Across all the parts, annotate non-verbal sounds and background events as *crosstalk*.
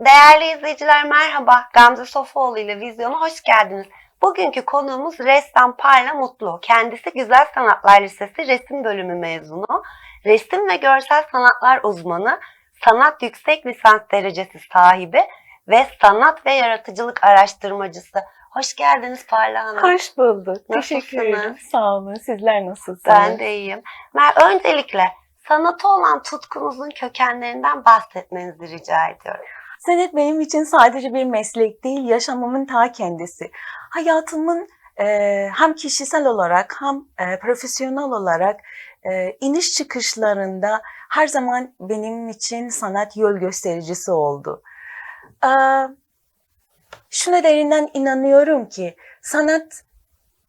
Değerli izleyiciler merhaba. Gamze Sofuoğlu ile Vizyon'a hoş geldiniz. Bugünkü konuğumuz ressam Parla Mutlu. Kendisi Güzel Sanatlar Lisesi resim bölümü mezunu. Resim ve görsel sanatlar uzmanı, sanat yüksek lisans derecesi sahibi ve sanat ve yaratıcılık araştırmacısı. Hoş geldiniz Parla Hanım. Hoş bulduk. Teşekkür ederim. Sağ olun. Sizler nasılsınız? Ben de iyiyim. Ben öncelikle sanata olan tutkunuzun kökenlerinden bahsetmenizi rica ediyorum. Sanat benim için sadece bir meslek değil, yaşamımın ta kendisi. Hayatımın e, hem kişisel olarak hem e, profesyonel olarak e, iniş çıkışlarında her zaman benim için sanat yol göstericisi oldu. E, şuna derinden inanıyorum ki sanat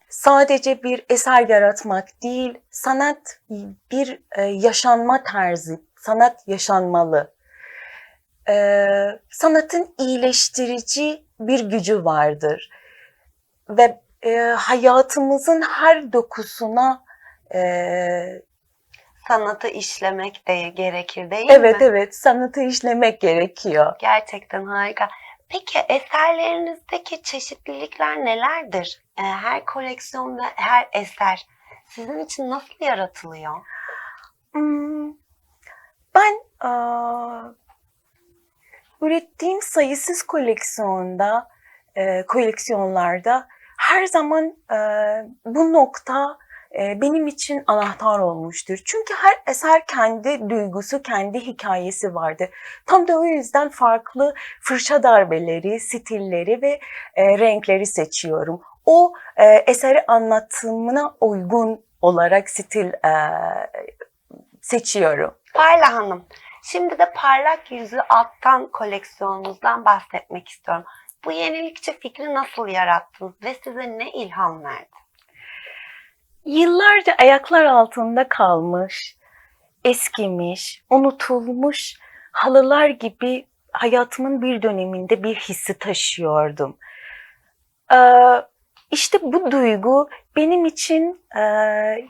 sadece bir eser yaratmak değil, sanat bir e, yaşanma tarzı, sanat yaşanmalı. Ee, sanatın iyileştirici bir gücü vardır ve e, hayatımızın her dokusuna e, Sanatı işlemek de gerekir değil evet mi? evet sanatı işlemek gerekiyor. Gerçekten harika. Peki eserlerinizdeki çeşitlilikler nelerdir? Ee, Her koleksiyon ve her eser sizin için nasıl yaratılıyor? Hmm, Ben ürettiğim sayısız koleksiyonda, e, koleksiyonlarda her zaman e, bu nokta e, benim için anahtar olmuştur. Çünkü her eser kendi duygusu, kendi hikayesi vardı. Tam da o yüzden farklı fırça darbeleri, stilleri ve e, renkleri seçiyorum. O e, eseri anlatımına uygun olarak stil e, seçiyorum. Parla Hanım, şimdi de parlak yüzü alttan koleksiyonunuzdan bahsetmek istiyorum. Bu yenilikçi fikri nasıl yarattınız ve size ne ilham verdi? Yıllarca ayaklar altında kalmış, eskimiş, unutulmuş halılar gibi hayatımın bir döneminde bir hissi taşıyordum. Ee, işte bu duygu benim için e,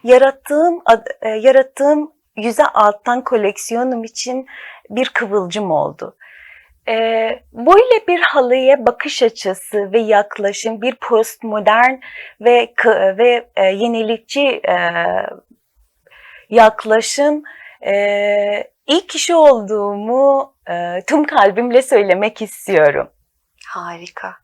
yarattığım e, yarattığım yüze alttan koleksiyonum için bir kıvılcım oldu. Ee, böyle bir halıya bakış açısı ve yaklaşım bir postmodern ve ve e, yenilikçi e, yaklaşım e, ilk kişi olduğumu e, tüm kalbimle söylemek istiyorum. Harika.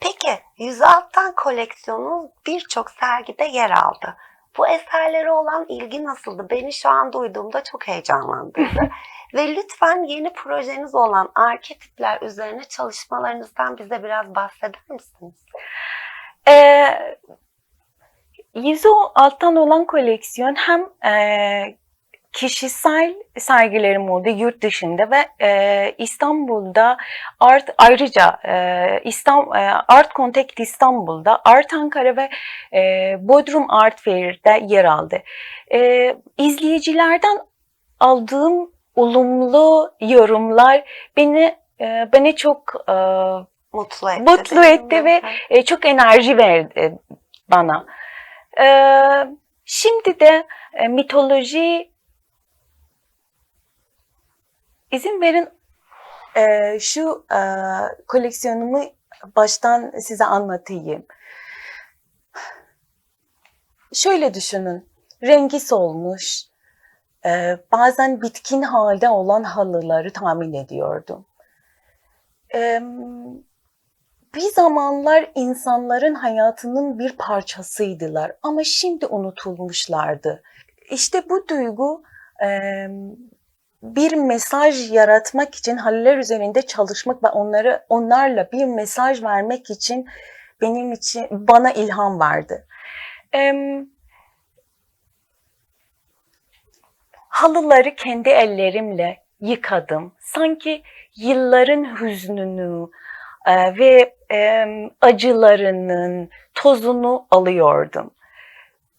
Peki, yüz alttan koleksiyonu birçok sergide yer aldı. Bu eserlere olan ilgi nasıldı? Beni şu an duyduğumda çok heyecanlandırdı. Ve lütfen yeni projeniz olan arketipler üzerine çalışmalarınızdan bize biraz bahseder misiniz? Ee, yüzü alttan olan koleksiyon hem e, kişisel sergilerim oldu yurt dışında ve e, İstanbul'da art ayrıca e, İstanbul, Art Contact İstanbul'da Art Ankara ve e, Bodrum Art Fair'de yer aldı. E, izleyicilerden aldığım olumlu yorumlar beni e, beni çok e, Mutlu etti. Mutlu etti ve e, çok enerji verdi bana. E, şimdi de e, mitoloji izin verin e, şu e, koleksiyonumu baştan size anlatayım. Şöyle düşünün, rengi solmuş, e, bazen bitkin halde olan halıları tahmin ediyordum. E, bir zamanlar insanların hayatının bir parçasıydılar ama şimdi unutulmuşlardı. İşte bu duygu e, bir mesaj yaratmak için haller üzerinde çalışmak ve onları onlarla bir mesaj vermek için benim için bana ilham verdi. E, halıları kendi ellerimle yıkadım. Sanki yılların hüznünü, e, ve e, acılarının tozunu alıyordum.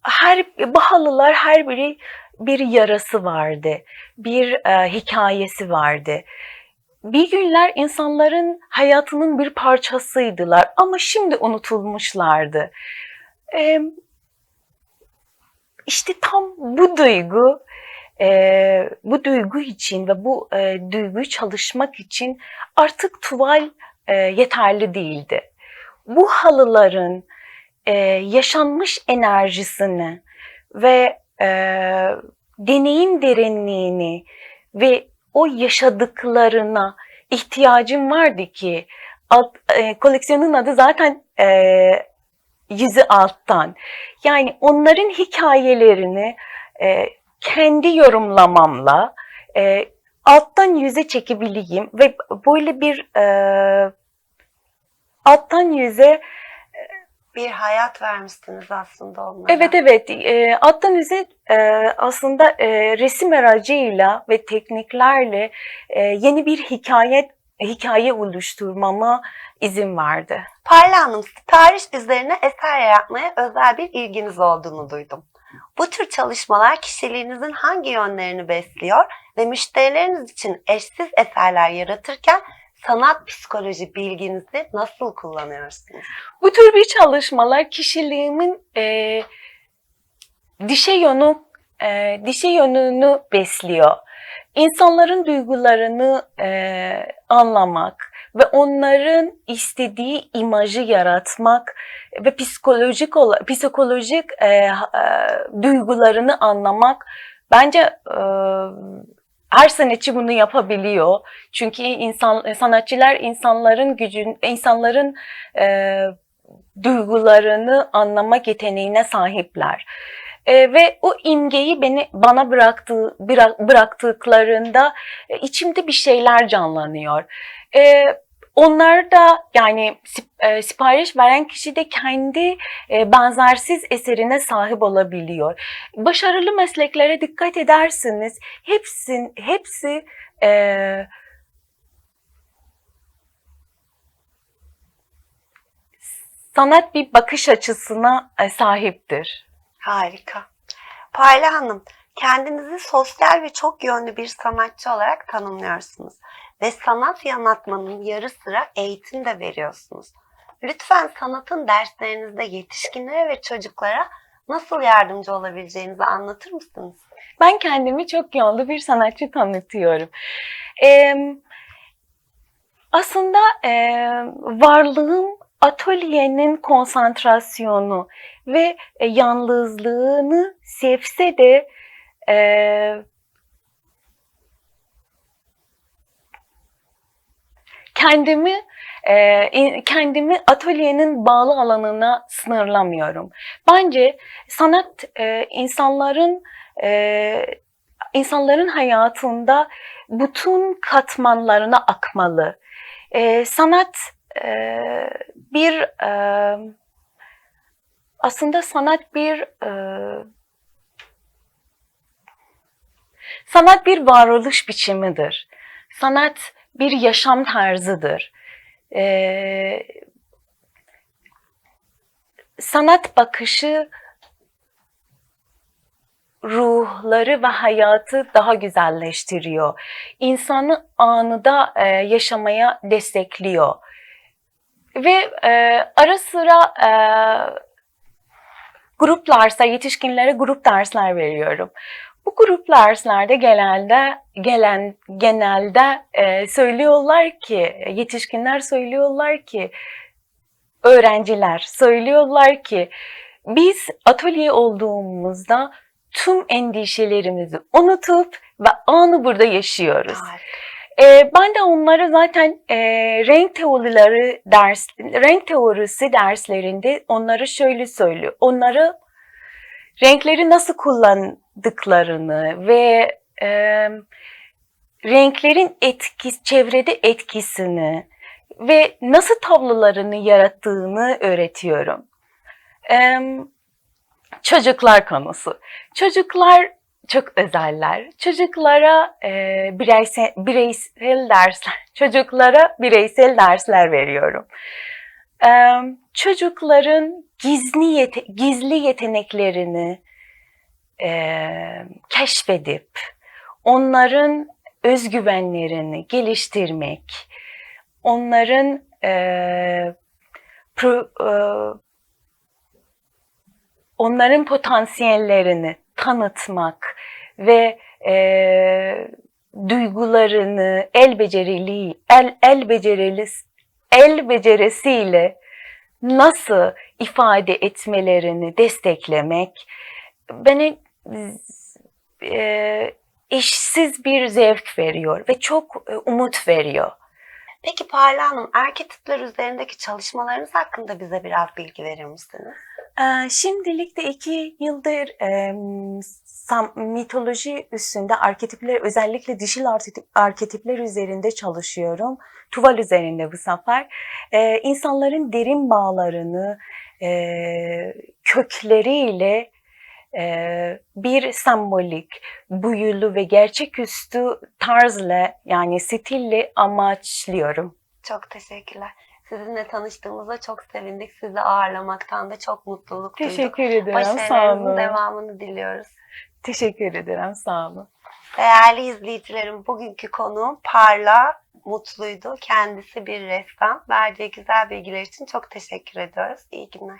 Her bu halılar her biri bir yarası vardı, bir e, hikayesi vardı. Bir günler insanların hayatının bir parçasıydılar ama şimdi unutulmuşlardı. E, işte tam bu duygu e, bu duygu için ve bu e, duyguyu çalışmak için artık tuval e, yeterli değildi. Bu halıların e, yaşanmış enerjisini ve e, deneyim derinliğini ve o yaşadıklarına ihtiyacım vardı ki alt, e, koleksiyonun adı zaten e, yüzü alttan. Yani onların hikayelerini e, kendi yorumlamamla e, alttan yüze çekebileyim ve böyle bir e, alttan yüze Bir hayat vermişsiniz aslında onlara. Evet evet e, alttan yüze e, aslında e, resim aracıyla ve tekniklerle e, yeni bir hikaye hikaye oluşturmama izin verdi. Parla Hanım, sipariş üzerine eser yaratmaya özel bir ilginiz olduğunu duydum. Bu tür çalışmalar kişiliğinizin hangi yönlerini besliyor ve müşterileriniz için eşsiz eserler yaratırken sanat psikoloji bilginizi nasıl kullanıyorsunuz? Bu tür bir çalışmalar kişiliğimin e, dişe yönü e, dişe yönünü besliyor. İnsanların duygularını e, anlamak ve onların istediği imajı yaratmak ve psikolojik psikolojik e, e, duygularını anlamak bence e, her sanatçı bunu yapabiliyor. Çünkü insan sanatçılar insanların gücün insanların e, duygularını anlamak yeteneğine sahipler. E, ve o imgeyi beni bana bıraktığı bırak- bıraktıklarında e, içimde bir şeyler canlanıyor. E, onlar da yani e, sipariş veren kişi de kendi e, benzersiz eserine sahip olabiliyor. Başarılı mesleklere dikkat edersiniz. Hepsin, hepsi e, sanat bir bakış açısına e, sahiptir. Harika. Parla Hanım, kendinizi sosyal ve çok yönlü bir sanatçı olarak tanımlıyorsunuz. Ve sanat yanatmanın yarı sıra eğitim de veriyorsunuz. Lütfen sanatın derslerinizde yetişkinlere ve çocuklara nasıl yardımcı olabileceğinizi anlatır mısınız? Ben kendimi çok yönlü bir sanatçı tanıtıyorum. Ee, aslında e, varlığım atölyenin konsantrasyonu ve e, yalnızlığını sevse de e, kendimi e, kendimi atölyenin bağlı alanına sınırlamıyorum. Bence sanat e, insanların e, insanların hayatında bütün katmanlarına akmalı. Sanat bir aslında sanat bir sanat bir varoluş biçimidir. Sanat bir yaşam tarzıdır. E, sanat bakışı ruhları ve hayatı daha güzelleştiriyor. İnsanı anıda e, yaşamaya destekliyor. Ve e, ara sıra e, gruplarsa yetişkinlere grup dersler veriyorum. Bu grup derslerde genelde gelen genelde e, söylüyorlar ki yetişkinler söylüyorlar ki öğrenciler söylüyorlar ki biz atölye olduğumuzda tüm endişelerimizi unutup ve anı burada yaşıyoruz. Harika. Ee, ben de onlara zaten e, renk teorileri ders, renk teorisi derslerinde onlara şöyle söylüyor. Onları renkleri nasıl kullandıklarını ve e, renklerin etkisi, çevrede etkisini ve nasıl tablolarını yarattığını öğretiyorum. E, çocuklar konusu. Çocuklar çok özeller. Çocuklara e, bireysel, bireysel dersler, *laughs* çocuklara bireysel dersler veriyorum. E, çocukların gizli yete, gizli yeteneklerini e, keşfedip onların özgüvenlerini geliştirmek, onların e, pro, e, onların potansiyellerini tanıtmak ve e, duygularını el becerili el el becerili el becerisiyle nasıl ifade etmelerini desteklemek. Bana e, eşsiz bir zevk veriyor ve çok e, umut veriyor. Peki Parla Hanım, arketipler üzerindeki çalışmalarınız hakkında bize biraz bilgi verir misiniz? Ee, Şimdilik de iki yıldır e, mitoloji üstünde arketipler, özellikle dişil arketip- arketipler üzerinde çalışıyorum. Tuval üzerinde bu sefer. Ee, insanların derin bağlarını, e, kökleriyle e, bir sembolik, büyülü ve gerçeküstü tarzla yani stille amaçlıyorum. Çok teşekkürler. Sizinle tanıştığımıza çok sevindik. Sizi ağırlamaktan da çok mutluluk duyduk. Teşekkür ederim. Sağ Başarılarınızın olun. devamını diliyoruz. Teşekkür ederim. Sağ olun. Değerli izleyicilerim, bugünkü konuğum Parla Mutlu'ydu. Kendisi bir ressam. Verdiği güzel bilgiler için çok teşekkür ediyoruz. İyi günler.